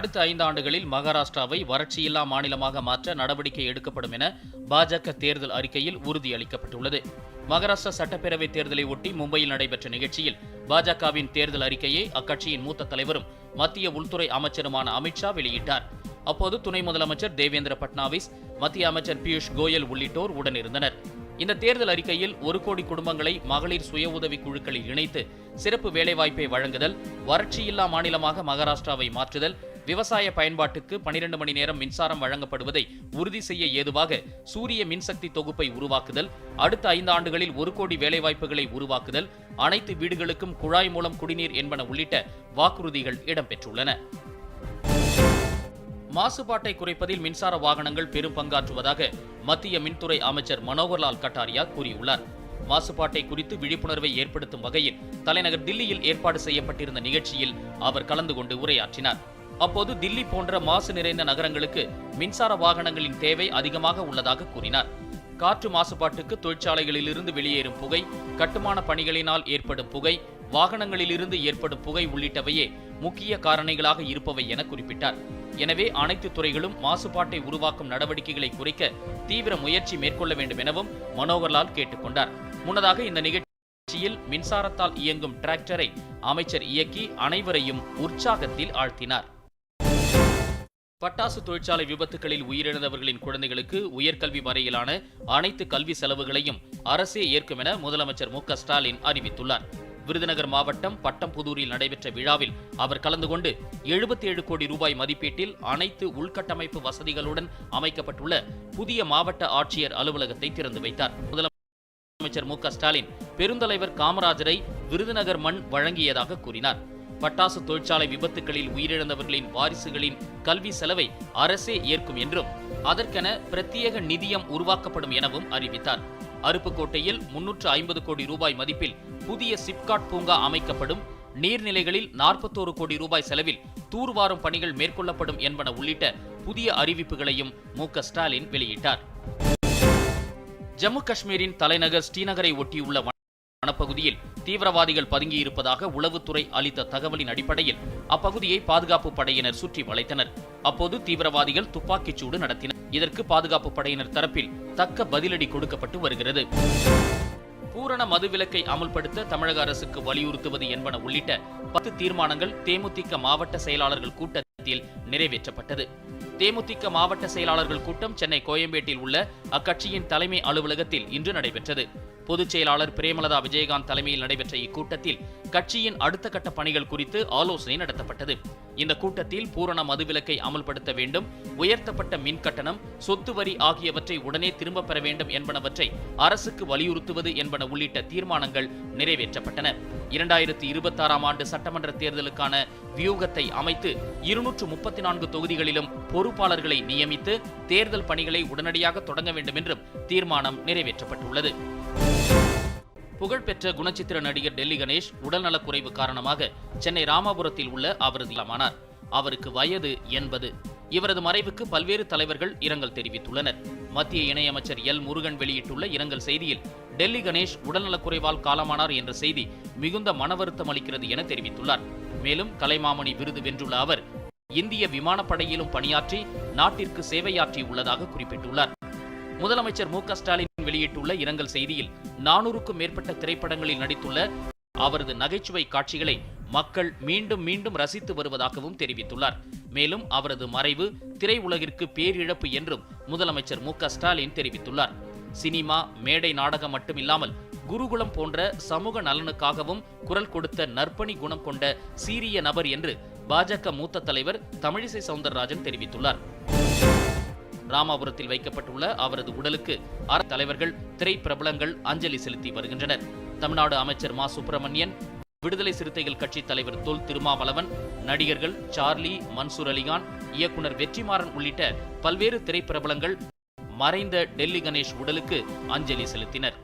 அடுத்த ஐந்து ஆண்டுகளில் மகாராஷ்டிராவை வறட்சியில்லா மாநிலமாக மாற்ற நடவடிக்கை எடுக்கப்படும் என பாஜக தேர்தல் அறிக்கையில் உறுதியளிக்கப்பட்டுள்ளது. மகாராஷ்டிரா சட்டப்பேரவை தேர்தலை ஒட்டி மும்பையில் நடைபெற்ற நிகழ்ச்சியில் பாஜகவின் தேர்தல் அறிக்கையை அக்கட்சியின் மூத்த தலைவரும் மத்திய உள்துறை அமைச்சருமான அமித்ஷா வெளியிட்டார். அப்போது துணை முதலமைச்சர் தேவேந்திர பட்னாவிஸ் மத்திய அமைச்சர் பியூஷ் கோயல் உள்ளிட்டோர் உடனிருந்தனர். இந்த தேர்தல் அறிக்கையில் ஒரு கோடி குடும்பங்களை மகளிர் சுய உதவி குழுக்களில் இணைத்து சிறப்பு வேலைவாய்ப்பை வழங்குதல் வறட்சியில்லா மாநிலமாக மகாராஷ்டிராவை மாற்றுதல் விவசாய பயன்பாட்டுக்கு 12 மணி நேரம் மின்சாரம் வழங்கப்படுவதை உறுதி செய்ய ஏதுவாக சூரிய மின்சக்தி தொகுப்பை உருவாக்குதல் அடுத்த ஐந்து ஆண்டுகளில் ஒரு கோடி வேலைவாய்ப்புகளை உருவாக்குதல் அனைத்து வீடுகளுக்கும் குழாய் மூலம் குடிநீர் என்பன உள்ளிட்ட வாக்குறுதிகள் இடம்பெற்றுள்ளன. மாசுபாட்டை குறைப்பதில் மின்சார வாகனங்கள் பெரும் பங்காற்றுவதாக மத்திய மின்துறை அமைச்சர் மனோகர்லால் கட்டாரியா கூறியுள்ளார். மாசுபாட்டை குறித்து விழிப்புணர்வை ஏற்படுத்தும் வகையில் தலைநகர் தில்லியில் ஏற்பாடு செய்யப்பட்டிருந்த நிகழ்ச்சியில் அவர் கலந்து கொண்டு உரையாற்றினார். அப்போது தில்லி போன்ற மாசு நிறைந்த நகரங்களுக்கு மின்சார வாகனங்களின் தேவை அதிகமாக உள்ளதாக கூறினார். காற்று மாசுபாட்டுக்கு தொழிற்சாலைகளிலிருந்து வெளியேறும் புகை கட்டுமான பணிகளினால் ஏற்படும் புகை வாகனங்களிலிருந்து ஏற்படும் புகை உள்ளிட்டவையே முக்கிய காரணிகளாக இருப்பவை என குறிப்பிட்டார். எனவே அனைத்து துறைகளும் மாசுபாட்டை உருவாக்கும் நடவடிக்கைகளை குறைக்க தீவிர முயற்சி மேற்கொள்ள வேண்டும் எனவும் மனோகர்லால் கேட்டுக்கொண்டார் முன்னதாக இந்த நிகழ்ச்சியில் மின்சாரத்தால் இயங்கும் டிராக்டரை அமைச்சர் இயக்கி அனைவரையும் உற்சாகத்தில் ஆழ்த்தினார். பட்டாசு தொழிற்சாலை விபத்துகளில் உயிரிழந்தவர்களின் குழந்தைகளுக்கு உயர்கல்வி வரையிலான அனைத்து கல்வி செலவுகளையும் அரசே ஏற்கும் என முதலமைச்சர் மு ஸ்டாலின் அறிவித்துள்ளார். விருதுநகர் மாவட்டம் பட்டம்புதூரில் நடைபெற்ற விழாவில் அவர் கலந்து கொண்டு 77 கோடி ரூபாய் மதிப்பீட்டில் அனைத்து உள்கட்டமைப்பு வசதிகளுடன் அமைக்கப்பட்டுள்ள புதிய மாவட்ட ஆட்சியர் அலுவலகத்தை திறந்து வைத்தார். முதலமைச்சர் மு ஸ்டாலின் பெருந்தலைவர் காமராஜரை விருதுநகர் மண் வழங்கியதாக கூறினார். பட்டாசு தொழிற்சாலை விபத்துகளில் உயிரிழந்தவர்களின் வாரிசுகளின் கல்வி செலவை அரசே ஏற்கும் என்றும் அதற்கென பிரத்யேக நிதியம் உருவாக்கப்படும் எனவும் அறிவித்தார். அருப்புக்கோட்டையில் முன்னூற்று ஐம்பது கோடி ரூபாய் மதிப்பில் புதிய சிப்காட் பூங்கா அமைக்கப்படும் நீர்நிலைகளில் நாற்பத்தோரு கோடி ரூபாய் செலவில் தூர்வாரும் பணிகள் மேற்கொள்ளப்படும் என்பன உள்ளிட்ட புதிய அறிவிப்புகளையும் மு ஸ்டாலின் வெளியிட்டார். ஜம்மு காஷ்மீரின் தலைநகர் ஸ்ரீநகரை ஒட்டியுள்ள வனப்பகுதியில் தீவிரவாதிகள் பதுங்கியிருப்பதாக உளவுத்துறை அளித்த தகவலின் அடிப்படையில் அப்பகுதியை பாதுகாப்பு படையினர் சுற்றி வளைத்தனர். அப்போது தீவிரவாதிகள் துப்பாக்கிச் சூடு நடத்தினர். இதற்கு பாதுகாப்பு படையினர் தரப்பில் தக்க பதிலடி கொடுக்கப்பட்டு வருகிறது. பூரண மதுவிலக்கை அமல்படுத்த தமிழக அரசுக்கு வலியுறுத்துவது என்பன உள்ளிட்ட பத்து தீர்மானங்கள் தேமுதிக மாவட்ட செயலாளர்கள் கூட்டத்தில் நிறைவேற்றப்பட்டது. தேமுதிக மாவட்ட செயலாளர்கள் கூட்டம் சென்னை கோயம்பேட்டில் உள்ள அக்கட்சியின் தலைமை அலுவலகத்தில் இன்று நடைபெற்றது. பொதுச் செயலாளர் பிரேமலதா விஜயகாந்த் தலைமையில் நடைபெற்ற இக்கூட்டத்தில் கட்சியின் அடுத்த கட்ட பணிகள் குறித்து ஆலோசனை நடத்தப்பட்டது. இந்த கூட்டத்தில் பூரண மதுவிலக்கை அமல்படுத்த வேண்டும் உயர்த்தப்பட்ட மின் கட்டணம் சொத்து வரி ஆகியவற்றை உடனே திரும்பப் பெற வேண்டும் என்பனவற்றை அரசுக்கு வலியுறுத்துவது என்பன உள்ளிட்ட தீர்மானங்கள் நிறைவேற்றப்பட்டன. இரண்டாயிரத்தி இருபத்தாறாம் ஆண்டு சட்டமன்ற தேர்தலுக்கான வியூகத்தை அமைத்து இருநூற்று முப்பத்தி நான்கு தொகுதிகளிலும் பொறுப்பாளர்களை நியமித்து தேர்தல் பணிகளை உடனடியாக தொடங்க வேண்டும் என்றும் தீர்மானம் நிறைவேற்றப்பட்டுள்ளது. புகழ்பெற்ற குணச்சித்திர நடிகர் டெல்லி கணேஷ் உடல்நலக்குறைவு காரணமாக சென்னை ராமாபுரத்தில் உள்ள அவரது இல்லமானார் அவருக்கு வயது எண்பது இவரது மறைவுக்கு பல்வேறு தலைவர்கள் இரங்கல் தெரிவித்துள்ளனர். மத்திய இணையமைச்சர் எல் முருகன் வெளியிட்டுள்ள இரங்கல் செய்தியில் டெல்லி கணேஷ் உடல்நலக்குறைவால் காலமானார் என்ற செய்தி மிகுந்த மன வருத்தம் அளிக்கிறது என தெரிவித்துள்ளார். மேலும் கலைமாமணி விருது வென்றுள்ள அவர் இந்திய விமானப்படையிலும் பணியாற்றி நாட்டிற்கு சேவையாற்றி உள்ளதாக குறிப்பிட்டுள்ளார். முதலமைச்சர் மு க ஸ்டாலின் வெளியிட்டுள்ள இரங்கல் செய்தியில் நானூறுக்கும் மேற்பட்ட திரைப்படங்களில் நடித்துள்ள அவரது நகைச்சுவை காட்சிகளை மக்கள் மீண்டும் மீண்டும் ரசித்து வருவதாகவும் தெரிவித்துள்ளார். மேலும் அவரது மறைவு திரையுலகிற்கு பேரிழப்பு என்றும் முதலமைச்சர் மு ஸ்டாலின் தெரிவித்துள்ளார். சினிமா மேடை நாடகம் மட்டுமில்லாமல் குருகுலம் போன்ற சமூக நலனுக்காகவும் குரல் கொடுத்த நற்பணி குணம் கொண்ட சீரிய நபர் என்று பாஜக மூத்த தலைவர் தமிழிசை சவுந்தரராஜன் தெரிவித்துள்ளார். ராமாபுரத்தில் வைக்கப்பட்டுள்ள அவரது உடலுக்கு அற தலைவர்கள் திரைப்பிரபலங்கள் அஞ்சலி செலுத்தி வருகின்றனர். தமிழ்நாடு அமைச்சர் மா. சுப்பிரமணியன் விடுதலை சிறுத்தைகள் கட்சி தலைவர் தொல் திருமாவளவன் நடிகர்கள் சார்லி மன்சூர் அலிகான் இயக்குனர் வெற்றிமாறன் உள்ளிட்ட பல்வேறு திரைப்பிரபலங்கள் மறைந்த டெல்லி கணேஷ் உடலுக்கு அஞ்சலி செலுத்தினர்.